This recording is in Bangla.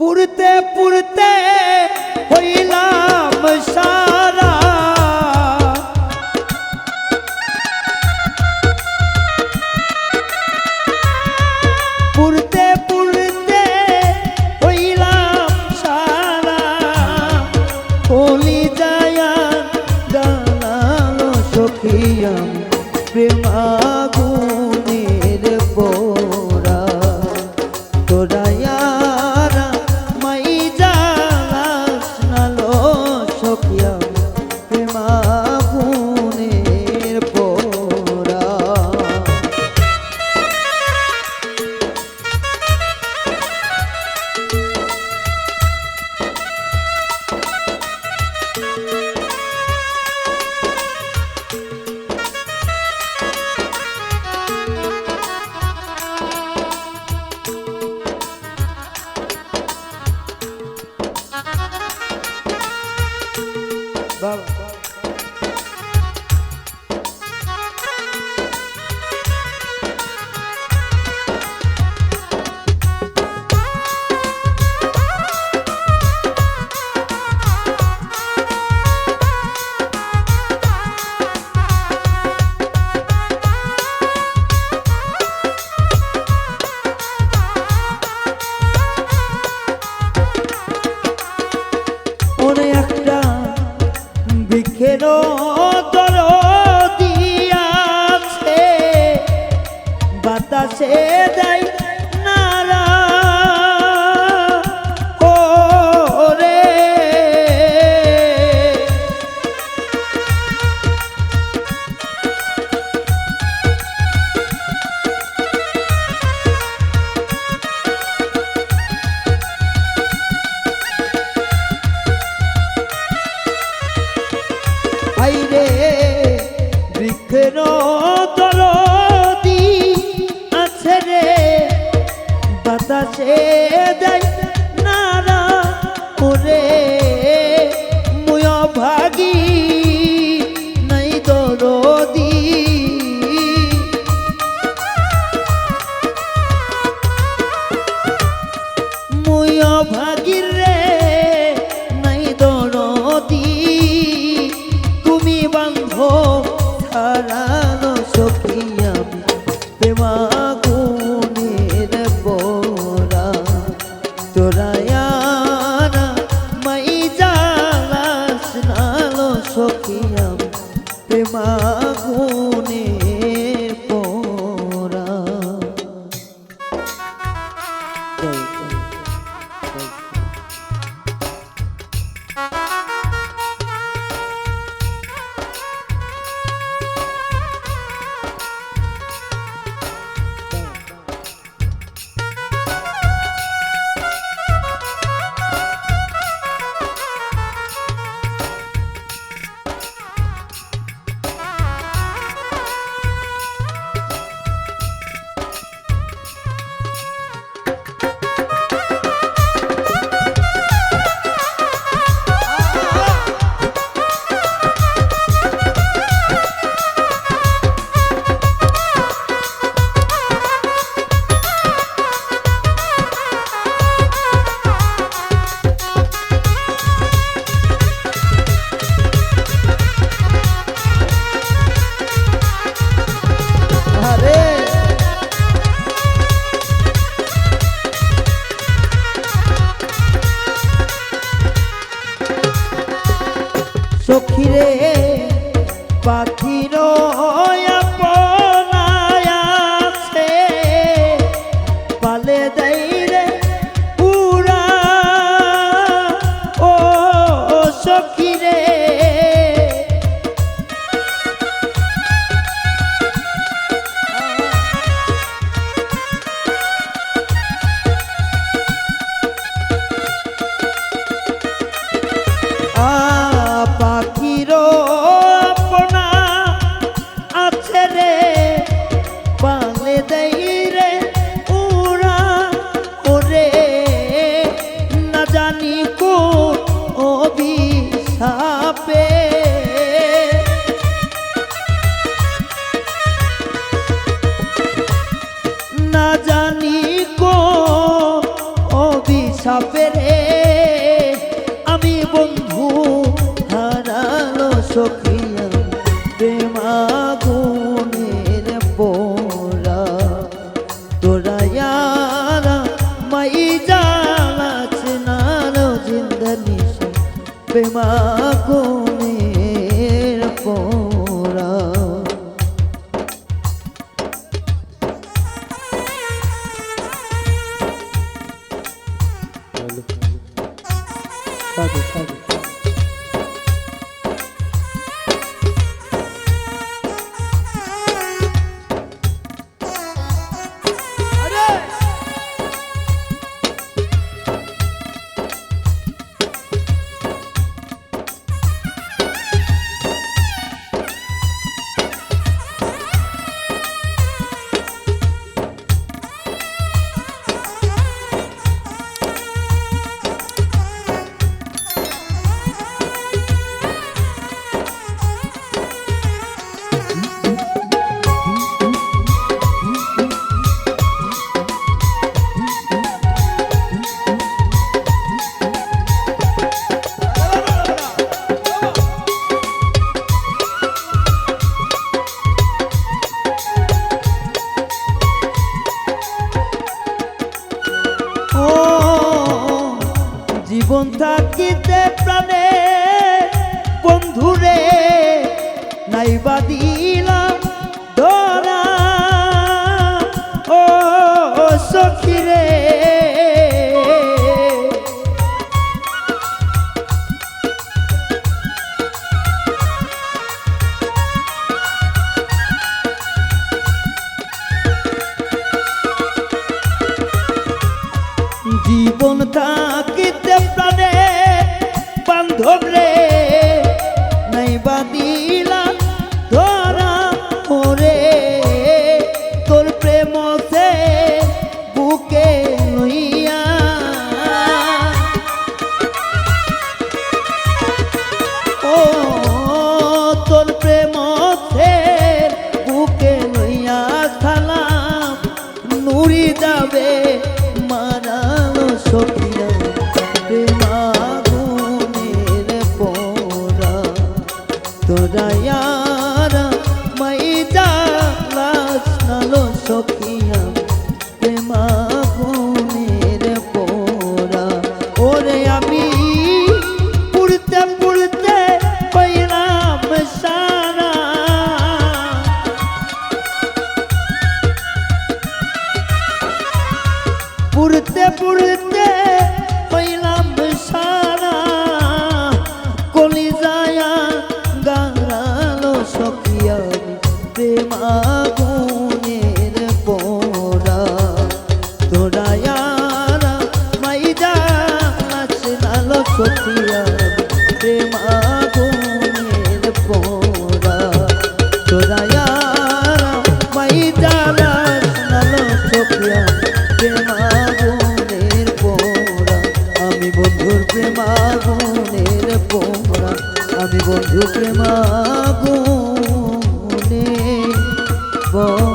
পুরতে পুরতে হইয়া বাতাসে দেয়। খোদা দেয় নারা ওরে মুয় ভাগী ভাগী yeah. বেমাগুনের পোড়া সাধু সাধু। নাইবা দিলাম। পুরি যাবে মারানো সখী। সতিয়া প্রেম আগুনের পোড়া চোরায়া মাই জালা নালো সতিয়া প্রেম আগুনের পোড়া আমি বন্ধুর প্রেম আগুনের পোড়া, আমি বন্ধু প্রেম আগুনের পোড়া।